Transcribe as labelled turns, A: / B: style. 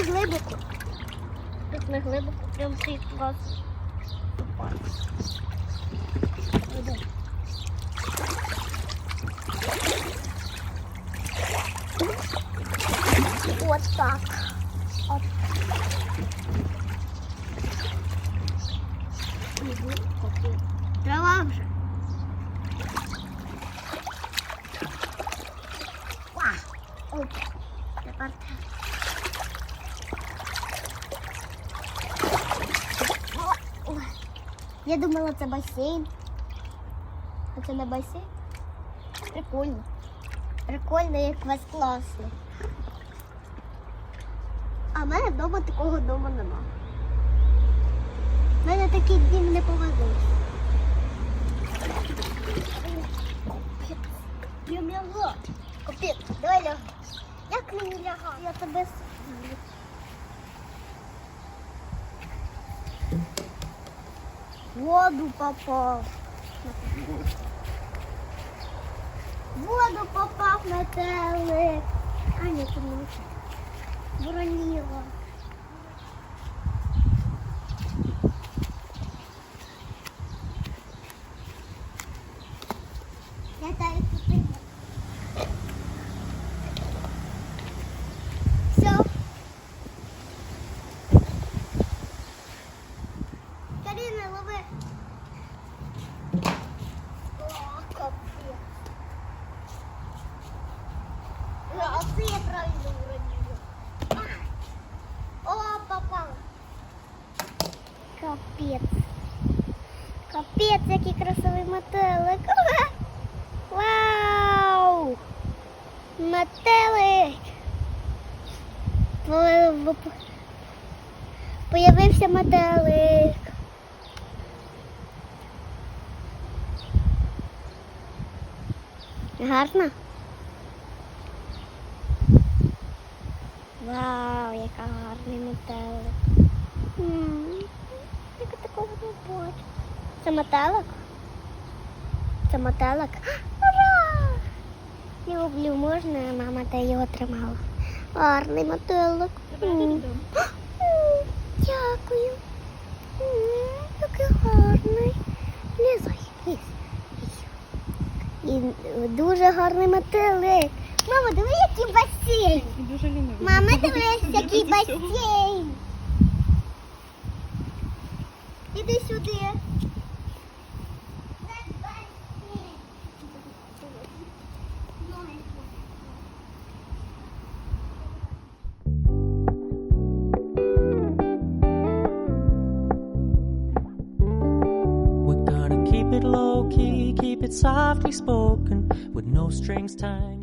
A: не глибоко. Тут не глибоко, прям всі клас. От так. От. Я думала, це басейн. А це не басейн? Прикольно. Прикольно, як у вас класно. А в мене вдома такого дому нема. У мене такий дім не повезуть. Я м'яла. Капець, давай ляг. Як мені лягати? Я тебе сплю. В Воду попав. В Воду попав метелик. А, ні, це не Вороніло. Я даю А це я правильно уронила. О, попал. Капець. Капець, який красивий метелик. Вау! Метелик. По- по- Появився метелик. Гарно? Вау, яка гарний метелик. М, Я такого не бачу. Це метелик? Це метелик? Ура! Люблю, можна, мама та його тримала. Гарний метелик. М. М, Дякую. М, Який гарний. Лізай, лізь. лізь. І е, дуже гарний метелик. Мама, диви, який басейн.
B: Дуже лінивий.
A: Мама, дивись, який басейн. Іди сюди.
C: We're gonna keep it low key, keep it softly spoken, with no strings tying